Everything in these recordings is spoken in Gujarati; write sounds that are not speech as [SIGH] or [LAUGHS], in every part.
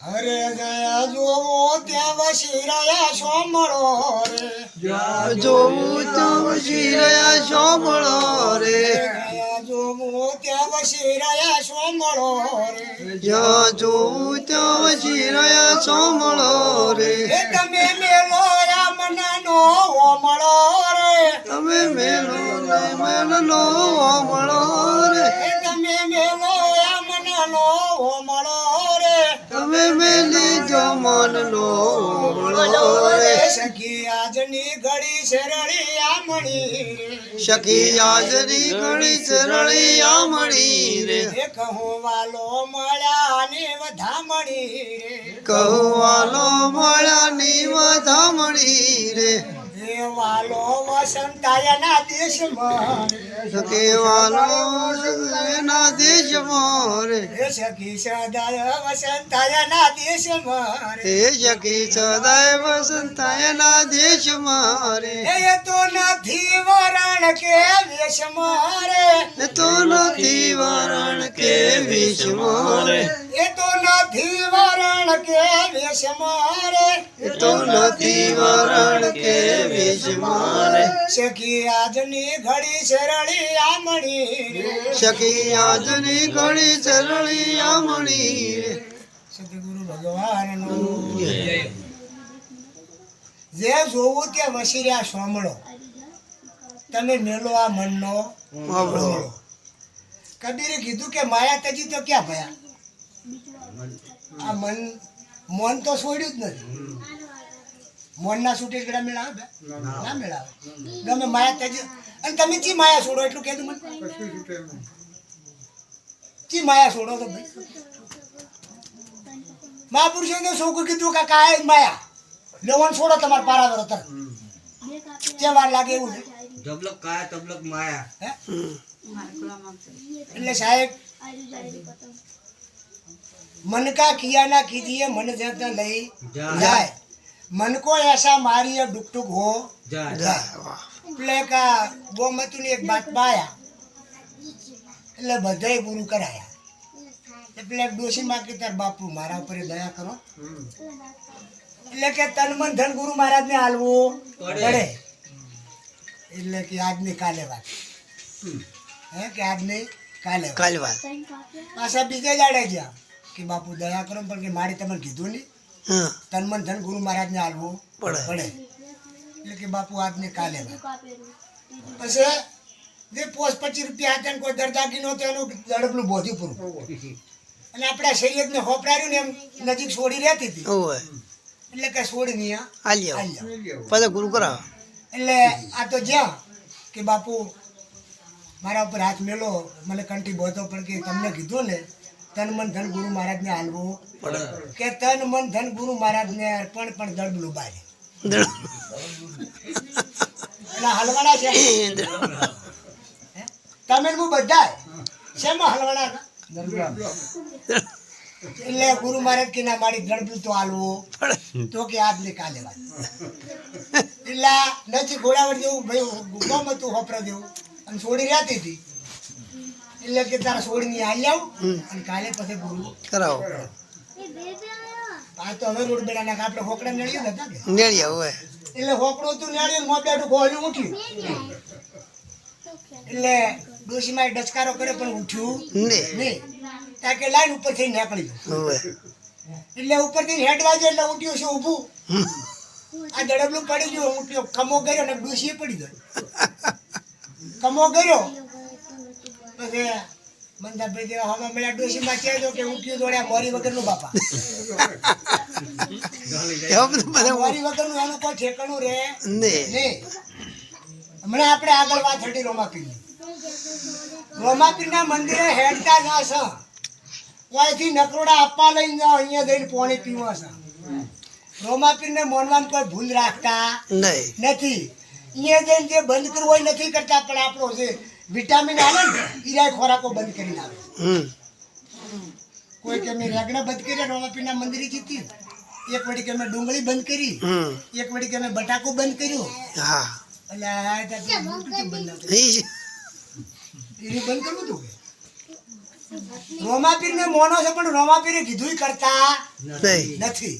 અરે જયા જોવું ત્યાં વસી રહ્યા સોમળો રે. જોવું ત્યાં વસી રહ્યા સોમળો રે. જયા જોવો ત્યાં વસી રહ્યા સોમળો રે. જ્યાં જોવું ત્યાં શિરયા સોમળો રે. તમે મેલો રામનાનો ઓમળો રે. તમે મેલો ને મેલનો ઓમળો રે તમે મેલો રામનાનો ઓમળો મેલી જો મનનો લો સખી આજની ઘડી સરળી આમણી સખી આજની ઘણી સરળી આમણી રે કહું વાલો મળ્યા ને વધામણી રે મળ્યા મળ્યાની વધામણી રે એ વાલો વસંતાયના દેશમાં સખેવાલો એના દેશમાં રે. સખી સદાય વસંતાયના દેશમાં તે સખી સદાય વસંતાયના દેશમાં રે. એ તો નથી વરણ કે વેશમાં રે. એ તો નથી વરણ કે વિષમાં રે. કે તો નથી વરણ કે વિષમાં રે સખી આજની ઘડી શરણી આમણી સખી આજની સરળી આમણી સદગુરુ ભગવાન જે જોવું તે વસી રહ્યા સોમળો તમે મેલો આ મનનો. કબીરે કીધું કે માયા તજી તો ક્યાં ભયા? આ મન મન તો છોડ્યું જ નથી. મોનના છૂટે ગળા મેળાવે? ના. મેળાવે માયા તજ અને તમે ચી માયા છોડો એટલું કહેતું મને. ચી માયા છોડો તો ભાઈ? મહાપુરુષો તો શું કીધું કે કાય માયા. લેવન છોડો તમારા પારાવર તર જે વાર લાગે એવું છે. જબલક કાયા તબલક માયા. હે? એટલે સાહેબ મનકા કિયા ના કીધીએ મન જત લઈ જાય. મનકો એસા મારીએ ડુક ડુકટુક હો જાય. એટલે કા ગોમતુની એક વાત પાયા. એટલે બધાય પૂરું કરાયા. એટલે ડોશી માં કે તાર બાપુ મારા ઉપર દયા કરો. એટલે કે તન મન ધન ગુરુ મહારાજ ને હાલવું પડે. એટલે કે આજ આજની કાલે વાત. હે કે આજ આજની કાલે કાલે વાત. પાછા બીજે જાડે ગયા. કે બાપુ દયા કરો પણ કે મારે તમને કીધું નહીં. તન મન ધન ગુરુ મહારાજને હાલવું પડે. પડે. એટલે કે બાપુ આજને કાલે પછી? જે પોસ પચીસ રૂપિયા હતા ને કોઈ દરદાગી નહોતો એનું દડબલું બોધ્યું પૂરું. અને આપણા શરીરને હોપરાર્યું ને એમ નજીક છોડી રહેતી હતી. એટલે કે છોડી નહીં હાલ્યા. પછી ગુરુ કરા એટલે આ તો જ્યાં કે બાપુ મારા ઉપર હાથ મેલો મને કંઠી બોધો પણ કે તમને કીધું ને તન મન ધન ગુરુ મહારાજને હાલવું. કે તન મન ધન ગુરુ મહારાજને અર્પણ પણ દળબલું બારે એટલે હલવાના છે? તમે હું બધા શેમાં હલવાના એટલે ગુરુ મહારાજ કે ના મારી દળ તો હાલવો. તો કે આજ ને કાલે વાત. એટલે નથી ઘોડાવડ જેવું ભાઈ ગમ હતું હોપરા જેવું. અને છોડી રહેતી હતી. એટલે કે તારા છોડી આવી આવું અને કાલે પછી ગુરુ કરાવો. આ તો હવે રોડ બેડા નાખ. આપણે હોકડા હતા કે? નેળિયા હોય એટલે હોકડું તું નળીએ મોં બેઠું ગોળ્યું ઉઠ્યું. એટલે ડોશીમાં ડચકારો કરે પણ ઉઠ્યું નહીં. ત્યાં કે લાઈન ઉપર થઈ નીકળી ગયું. એટલે ઉપરથી હેડ વાગે એટલે ઉઠ્યું છે ઊભું. આ દડબલું પડી ગયું ઉઠ્યો. કમો કર્યો ને ડોશીએ પડી ગયો. કમો કર્યો. પછી મંદાભાઈ જેવા હવા મળ્યા ડોશીમાં કહે તો કે ઉઠ્યું દોડ્યા મોરી વગરનું બાપા. એવા બધા બધા મોરી વગરનું એનું કોઈ ઠેકાણું રહે નહીં. હમણાં આપણે આગળ વાત હતી રોમાપીરની. રોમાપીરના મંદિરે હેડતા ના છે ત્યાંથી નકરોડા આપવા લઈને જાઓ અહીંયા જઈને પાણી પીવા છે રોમાપીરને મોનવામાં કોઈ ભૂલ રાખતા નથી. અહીંયા જઈને જે બંધ કરવું હોય નથી કરતા પણ આપણો જે વિટામિન આવે ઈરાય ખોરાકો બંધ કરીને આવે. કોઈ કે મેં રેગણા બંધ કર્યા રોમાપીરના મંદિરે જીતી. એક વડી કે મેં ડુંગળી બંધ કરી. એક વડી કે મેં બટાકો બંધ કર્યો. હા. એટલે આ બંધ કરવું તું રોમાપીર ને મોનો છે પણ રોમાપીરે કીધું કરતા નથી.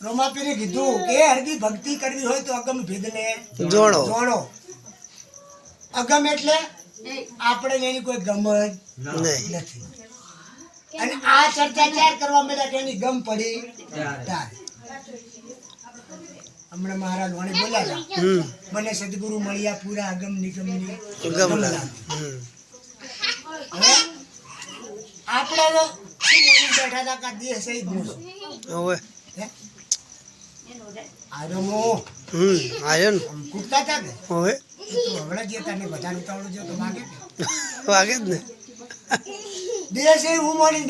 રોમાપીરે કીધું કે હરદી ભક્તિ કરવી હોય તો અગમ ભેદને જોડો. જોડો. અગમ એટલે આપણે એની કોઈ ગમ જ નથી. અને આ ચર્ચા ચાર કરવા મળ્યા કે એની ગમ પડી હમણાં મહારાજ વાણી બોલ્યા હમ. મને સદગુરુ મળ્યા પૂરા અગમ નિગમની. હમ. આપણે બેઠા હતા કે દેહ સહી ગુણ હવે. આરમો હમ આયન કુકતા હતા કે? હવે. વાગે જ ને. દેહ હું માની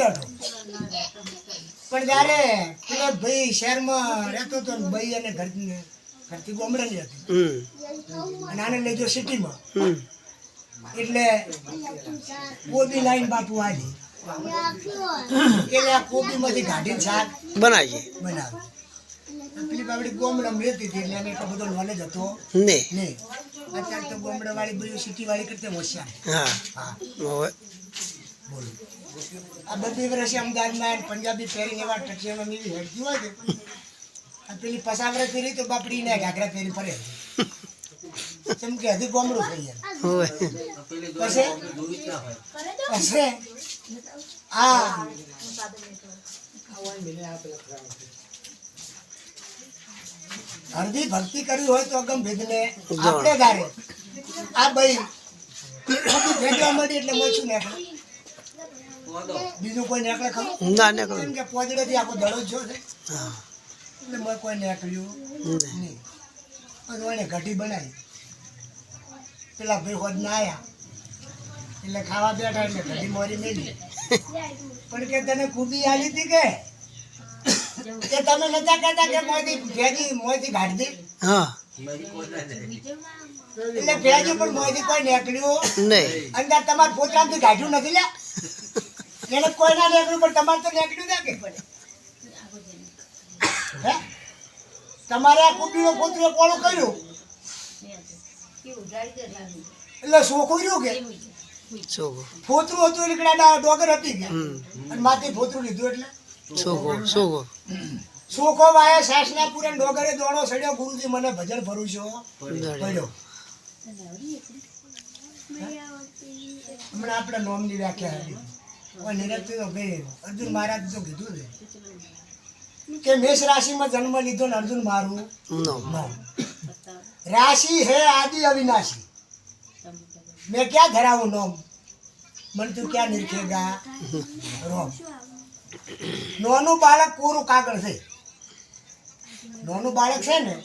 પણ જ્યારે પેલો ભાઈ શહેરમાં રહેતો હતો ને ભાઈ અને ઘર ઘરથી ગોમડાની હતી. અને આને લઈ ગયો સિટીમાં. એટલે કોબી લાઈન બાપુ આવી એટલે આ કોબીમાંથી કાઢીને શાક બનાવીએ. બનાવે પેલી બાબડી ગોમડામાં રહેતી હતી એટલે એટલો બધો નોલેજ હતો. ને? અત્યારે તો ગોમડા વાળી બધી સિટી વાળી કરતા હોશિયાર. હા. હા. બોલો. આ બધી વર્ષે અમદાવાદમાં પંજાબી પહેરીને એવા ટક્સીમાં એવી હેડતી હોય છે. આ પેલી પસાવરે પહેરી તો બાપડી ને ઘાઘરા પહેરી ફરે. કેમ કે હજી ગોમડું થઈ જાય પછી? પછી? આ હળદી ભક્તિ કરવી હોય તો અગમ ભેદને આપણે ધારે આ ભાઈ ભેગા મળી એટલે મોછું નીકળે? બીજું કોઈ નીકળે ખરું? ના ને કેમ કે પોજડેથી આખો દડો છો જો છે. એટલે મેં કોઈ નીકળ્યું નહીં. અને એને ઘટી બનાવી. પેલા ભાઈ હોદ ના આયા. એટલે ખાવા બેઠા એટલે ઘટી મોરી મેલી. [LAUGHS] પણ કે તને ખૂબી આલી હતી કે? કે તમે નતા કહેતા કે મોયથી ભેજી મોયથી કાઢી હા. એટલે ભેજી પણ મોદી કોઈ નીકળ્યું? નહીં. અંદર તમારા પોતરામથી કાઢ્યું નથી લ્યા? એને કોઈ ના નીકળ્યું પણ તમારે તો નીકળ્યું ના કે? હે? તમારે આ કુટીનો પુત્ર કોણ કર્યું? એટલે સોખું રહ્યું કે? ફોતરું હતું એટલે ડોગર હતી ગયા અને માથી ફોતરું લીધું એટલે? છોકરો છોકરો સોખો વાયા સાસના પૂરે ડોગરે દોડો સડ્યો ગુરુજી મને ભજન ભરું છો પડ્યો હમણાં આપણે નોમની વ્યાખ્યા હતી ઓય તો ભાઈ અર્જુન મહારાજ તો કીધું છે. કે મેષ રાશિમાં જન્મ લીધો ને અર્જુન મારું? રાશિ હે આદિ અવિનાશી. મેં ક્યાં ધરાવું નોમ? મને તું ક્યાં નિરખેગા રોમ. નોનું બાળક પૂરું કાગળ છે. નોનું બાળક છે ને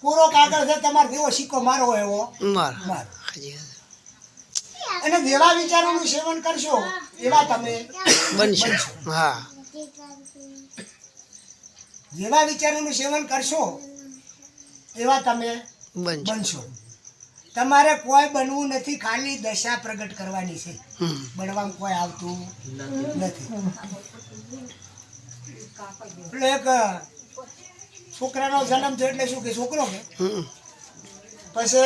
પૂરો કાગળ છે તમારે જેવો સિક્કો મારો એવો? મારો. અને જેવા વિચારોનું સેવન કરશો એવા તમે બનશો. હા. જેવા વિચારોનું સેવન કરશો એવા તમે બનશે. બનશો. તમારે કોઈ બનવું નથી ખાલી દશા પ્રગટ કરવાની છે. હમ. બનવામાં કોઈ આવતું નથી. એટલે એક છોકરાનો જન્મ થયો એટલે શું કે છોકરો કે? હમ. પછી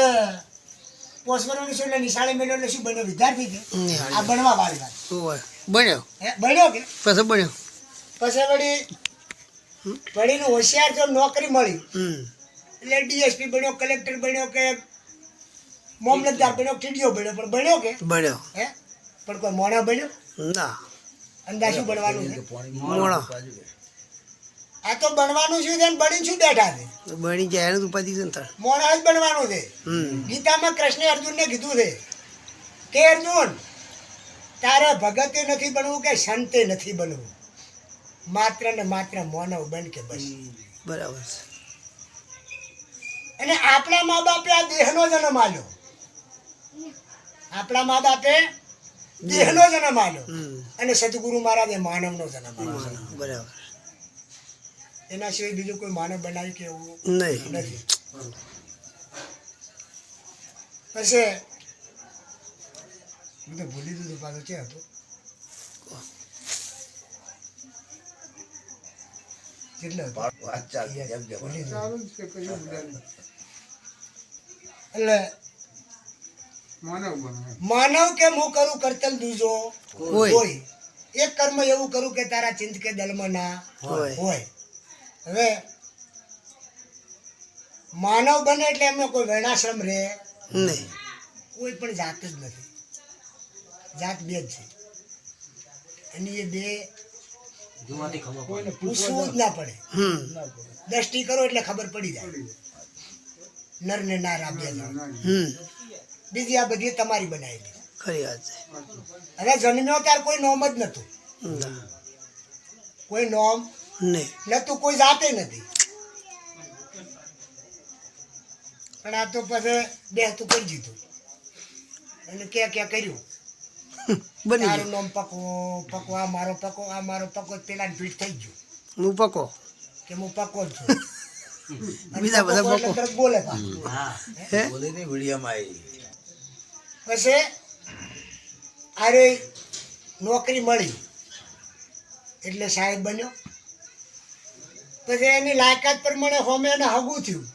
પોસ્ટમોર્ટમ છે એટલે નિશાળે મેળ્યો એટલે શું બન્યો? વિદ્યાર્થી કે? આ બનવા વાળી વાત. બન્યો. હે બન્યો કે? પછી બન્યો. પછી વળી વળીનું હોશિયાર જો નોકરી મળી હમ. એટલે ડીએસપી બન્યો કલેક્ટર બન્યો કે મામલતદાર બન્યો ટીડીઓ બન્યો પણ બન્યો કે? બન્યો. હે? પણ કોઈ મોણા બન્યો? ના. અંદાજ શું બનવાનું છે? મોણો. આ તો બનવાનું શું છે ને બની શું બેઠા છે. બની જાય એનું ઉપાધિ છે મોણા જ બનવાનું છે. ગીતામાં કૃષ્ણે અર્જુનને કીધું છે કે અર્જુન તારે ભગતે નથી બનવું કે સંતે નથી બનવું? માત્ર ને માત્ર મોનવ બન કે બસ. બરાબર છે. અને આપણા મા બાપે આ દેહનો જન્મ આલ્યો. આપણા મા બાપે દેહનો જન્મ આલ્યો અને સદગુરુ મહારાજે માનવનો જન્મ બરાબર. એના સિવાય બીજું કોઈ માનવ બનાવી કે એવું નથી? પછી હું તો ભૂલી દીધું પાછું ક્યાં હતું. એટલે માનવ કે હું કરું? કરતલ દૂજો. કોઈ. કોઈ એક કર્મ એવું કરું કે તારા ચિંત કે દલમાં ના હોય. હોય. હવે માનવ બને એટલે એમને કોઈ વર્ણાશ્રમ રહે. નહીં. કોઈ પણ જાત જ નથી. જાત બે જ છે. અને એ બે જોવાથી પૂછવું જ ના પડે. દ્રષ્ટિ કરો એટલે ખબર પડી જાય. નર ને નાર આપ્યા બીજી આ બધી તમારી બનાવેલી. ખરી વાત છે. અને જન્મ્યો ત્યારે કોઈ નોમ જ નતું કોઈ નોમ નહીં નતું કોઈ જાતે નથી. પણ આ તો પછી બેહતું કરી દીધું. અને ક્યાં ક્યાં કર્યું. [LAUGHS] ગયું. નામ પકવો પકવો આ મારો પકો આ મારો પકો પેલા ફીટ થઈ ગયું હું પકો? કે હું પકો જ છું. [LAUGHS] બીજા બધા પકો બોલે હા બોલે પાછું. હા હે? પછી આરે નોકરી મળી. એટલે સાહેબ બન્યો. પછી એની લાયકાત પ્રમાણે હોમે એને હગું થયું.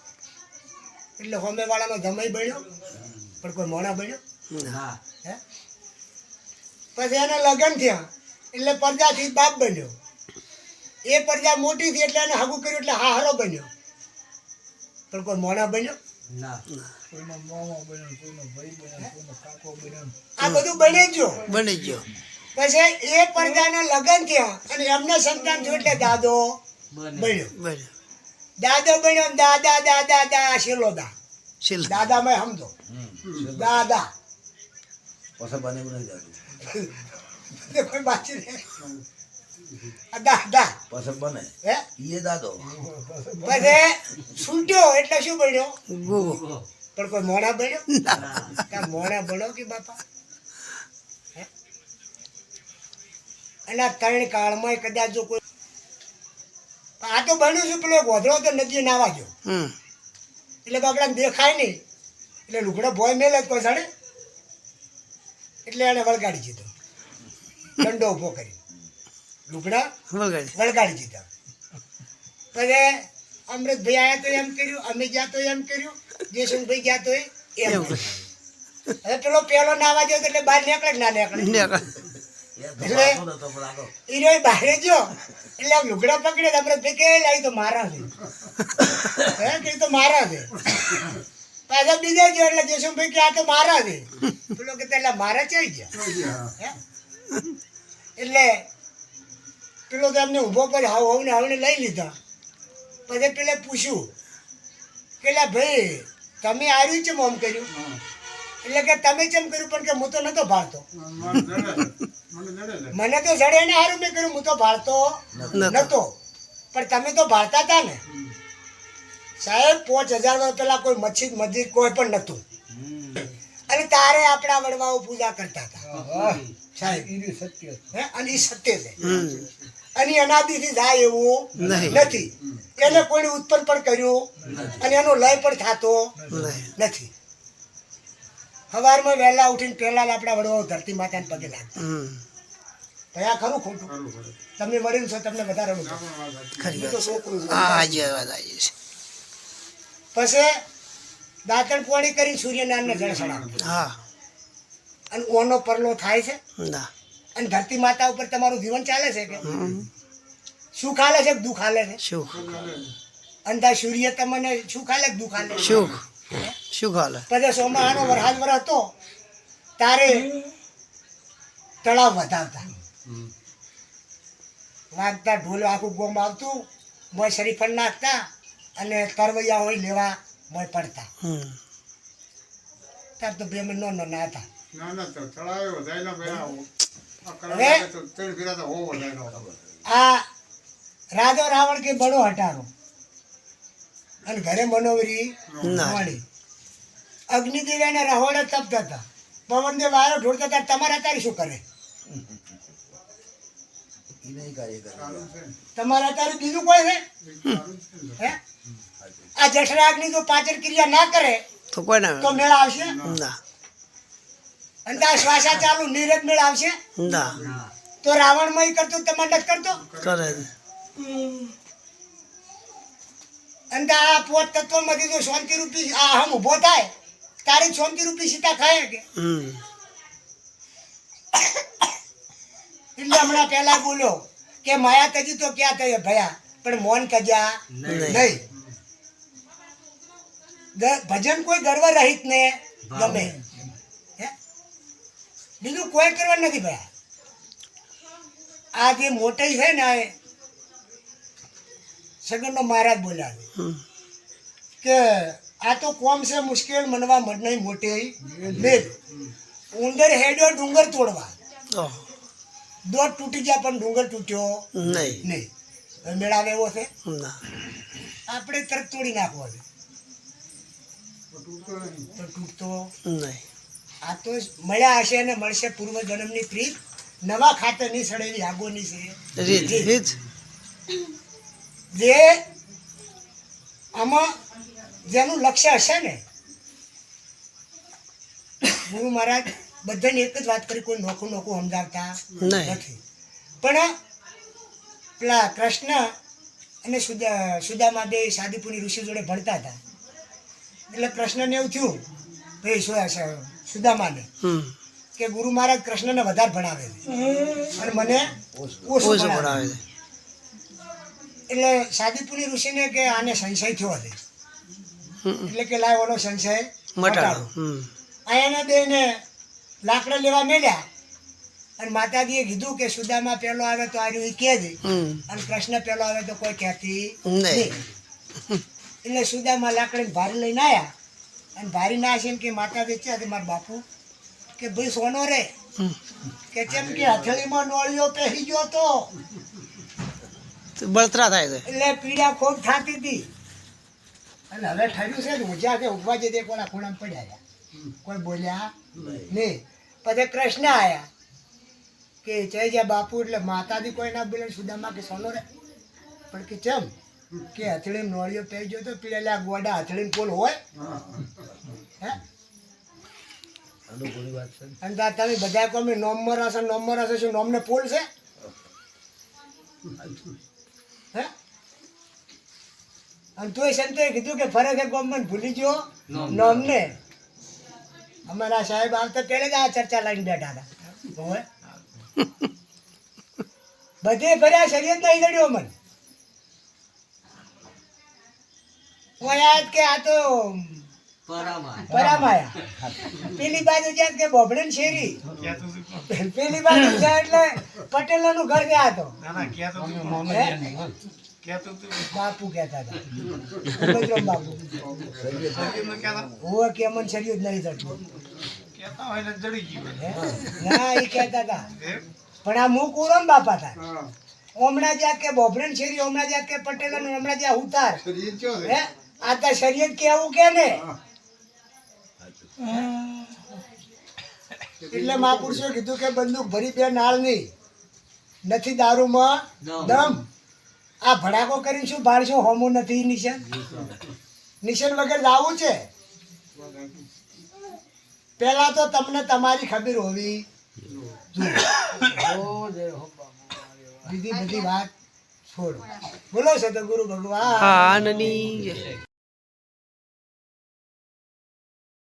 એટલે હોમે વાળાનો જમાઈ બન્યો. પણ કોઈ મોણા બન્યો. હા. હે? પછી એને લગ્ન થયા. એટલે પરજાથી બાપ બન્યો. એ પરજા મોટી થઈ એટલે એને હગું કર્યું એટલે હાહરો બન્યો. પણ કોઈ મોણા બન્યો. ના. આ બધું બની ગયો. બની ગયો. પછી એ પ્રજાના લગ્ન થયા અને એમને સંતાન થયું એટલે દાદો બન્યો. બની દાદો બન્યો દાદા દાદા દા શેલો દા. શીલ દાદા મેં સમજો. દાદા. એ કોઈ બાકી આ દાદા હે? પછી છૂટ્યો એટલે શું બન્યો? ગોગો પણ કોઈ મોણા બન્યો? કા મોણા બનો કે બાપા? અને ત્રણ કાળમાં કદાચ જો કોઈ આ તો બન્યું છે પેલો ગોધડો તો નદી નાવા ગયો. હમ. એટલે બાપડાને દેખાય નહીં. એટલે લુગડો ભોય મેલે જ કોઈ જાણે. એટલે એને વળગાડી દીધો. દંડો ઊભો કરી લુગડા વળગાડી દીધા. પછી અમૃતભાઈ આયા તો એમ કર્યું અમે ગયા તો એમ કર્યું જયસંગભાઈ ગયા તો એમ હવે પેલો પેલો નાવા તો એટલે બહાર નીકળે ના નીકળે? એટલે ઈરો બહાર ગયો. એટલે આમ લુગડા પકડે અમૃતભાઈ કે લાવી તો મારા છે. હે કે તો મારા છે. પાછા બીજા ગયો એટલે જયસંગભાઈ કે આ તો મારા છે. પેલો કે એટલે મારા ચઈ ગયા? એટલે પેલો તો એમને ઊભો પર હાવ હાવ ને હાવને લઈ લીધા. પછી પેલે પૂછ્યું કે ભાઈ તમે આર્યું છે મોમ કર્યું? એટલે કે તમે ચેમ કર્યું? પણ કે હું તો નતો ભાળતો. મને તો જડે ને હારું મેં કર્યું હું તો ભાળતો નતો. પણ તમે તો ભાળતા હતા ને. સાહેબ પાંચ હજાર વર્ષ પહેલા કોઈ મસ્જિદ મસ્જિદ કોઈ પણ નતું. અને તારે આપણા વડવાઓ પૂજા કરતા હતા સાહેબ. અને એ સત્ય છે. અને અનાદિથી જાય એવું નથી. એને કોઈને ઉત્પન્ન પણ કર્યું અને એનો લય પણ થતો નથી. સવારમાં વહેલા ઉઠીને પહેલા આપણા વડવાઓ ધરતી માતાને પગે લાગતા. હમ. ભયા ખરું ખોટું. તમે વડીલ છો તમને વધારે પછી દાંતણ પોણી કરી સૂર્યનારાયણને જળ સડાવ અને ઓનો પરલો થાય છે? ના. અને ધરતી માતા ઉપર તમારું જીવન ચાલે છે કે? સુખ હાલે છે દુઃખ હાલે છે? શું? અને ત્યાં સૂર્ય તમને સુખ હાલે કે દુઃખ હાલે? શું? સુખ હાલે પછી સોમાહાનો વરસાદ વર હતો તારે તળાવ વધાવતા. વાગતા ઢોલ આખું ગોમ આવતું મોય શરીફ નાખતા અને તરવૈયા હોય લેવા મોય પડતા. હમ. તાર તો બે નો નો ના હતા ના ના તો તળાવે વધારેલા. આ હવે? આ રાજો રાવણ કે બડો હટારો. અને ઘરે મનોવરી મળી અગ્નિદેવ એને રહોડે તપતા હતા. પવન દેવ વાયો ઢોળતા હતા. તમારે અત્યારે શું કરે? તમારે તારે બીજું કોઈ છે. આ જઠરાગ્નિ જો પાચન ક્રિયા ના કરે તો કોઈ ના તો મેળા આવશે? ના. અને ત્યાં શ્વાસા ચાલુ નીરજ મેળ આવશે. ના. તો રાવણમાં ઈ કરતો તમે નથી કરતો? કરે છે. આ પોત તત્વમાંથી જો શાંતિ રૂપી આ હમ ઊભો થાય તારી છોંતી રૂપી સીતા ખાય કે? એટલે હમણાં પહેલા બોલો કે માયા કજી તો ક્યાં થઈ? ભયા પણ મોન કજ્યા નહીં. ભજન કોઈ ગર્વ રહિત ને ગમે. કોઈ કરવા નથી ભાઈ આ જે મોટી છે ને આ સગનનો મહારાજ બોલ્યા કે આ તો કોમ છે મુશ્કેલ મનવા મડનાઈ મોટી. મેલ. ઉંદર હેડ્યો ડુંગર તોડવા. દોટ તૂટી ગયા પણ ડુંગર તૂટ્યો નહીં. નહીં. મેળાવે એવો છે. આપણે તરત તોડી નાખવો છે. તો તૂટતો નહીં. આ તો મળ્યા હશે અને મળશે પૂર્વ જન્મની પ્રીત. નવા ખાતરની સડેલી આગોની છે. જે આમાં જેનું લક્ષ્ય હશે ને ગુરુ મહારાજ બધાને એક જ વાત કરી કોઈ નોખું નોખું સમજાવતા. નથી. પણ પેલા કૃષ્ણ અને સુદા સુદામા બે સાદીપુરી ઋષિ જોડે ભણતા હતા. એટલે કૃષ્ણને એવું થયું ભાઈ શું સુદામાને કે ગુરુ મહારાજ કૃષ્ણને વધારે ભણાવે છે. અને મને ઓછું ભણાવે છે. એટલે સાદીપુરી ઋષિને કે આને સંશય થયો છે. એટલે કે લાય ઓલો સંશય મટાડો. અહીંયાના બેને લાકડા લેવા મેળ્યા અને માતાજીએ કીધું કે સુદામા પેલો આવે તો આર્યું એ કે જ અને કૃષ્ણ પેલો આવે તો કોઈ કહેતી નહીં. એટલે સુદામા લાકડી ભારે લઈને આવ્યા અને ભારી ના છે કે માતાજી છે તે મારા બાપુ કે ભાઈ સોનો રે. કે કેમ કે હથેળીમાં નોળિયો પહેરી ગયો તો. બળતરા થાય છે. એટલે પીડા ખૂબ થતી હતી. અને હવે ઠર્યું છે ને ઊંઝા કે ઉભવા જતી કોના ખૂણામાં પડ્યા. કોઈ બોલ્યા નહીં. પછી કૃષ્ણ આવ્યા કે જય જય બાપુ એટલે માતાજી કોઈ ના બોલે સુદામા કે સોનો રે. પણ કે ચમ? કે હથળી નોળીઓ પહેરી ગયો તો પેલા ગોડા હથળી કોલ હોય? હા. અને તમે બધા કહો અમે નોમર હશે નોમર હશે શું નોમને પોલ છે? હે? અને તોય સંતોએ કીધું કે ફરે છે ગોમન ભૂલી ગયો નોમને. અમારા સાહેબ આવતા પહેલે જ આ ચર્ચા લઈને બેઠા હતા. [LAUGHS] બધે ફર્યા શરીર નહીં જડ્યો મન. હું કે આ તો પરામાં પરામાયા. પેલી બાજુ જ્યાં કે બોબડન શેરી. પેલી બાજુ જ્યાં એટલે પટેલોનું ઘર ત્યાં હતો બાપુ કેતા હતા. બાપુ. કે મન શરીર જ નહીં થતું. ના એ કહેતા હતા. પણ આ મુખ ઉરમ બાપા હતા. હમણાં જ્યાં કે બોબડન શેરી હમણાં જ્યાં કે પટેલ હમણાં જ્યાં ઉતાર? હે? આ તો શરીર કેવું કે ને? એટલે મહાપુરુષો કીધું કે બંદૂક ભરી બે નાળ નહીં નથી દારૂમાં? દમ. દમ. આ ભડાકો કરીને શું ભાડશું? હોમું નથી? નિશાન? નિશાન વગર લાવવું છે? પેલા તો તમને તમારી ખબર હોવી. બીજી બધી વાત છોડો. બોલો સદગુરુ તો ગુરુ આનની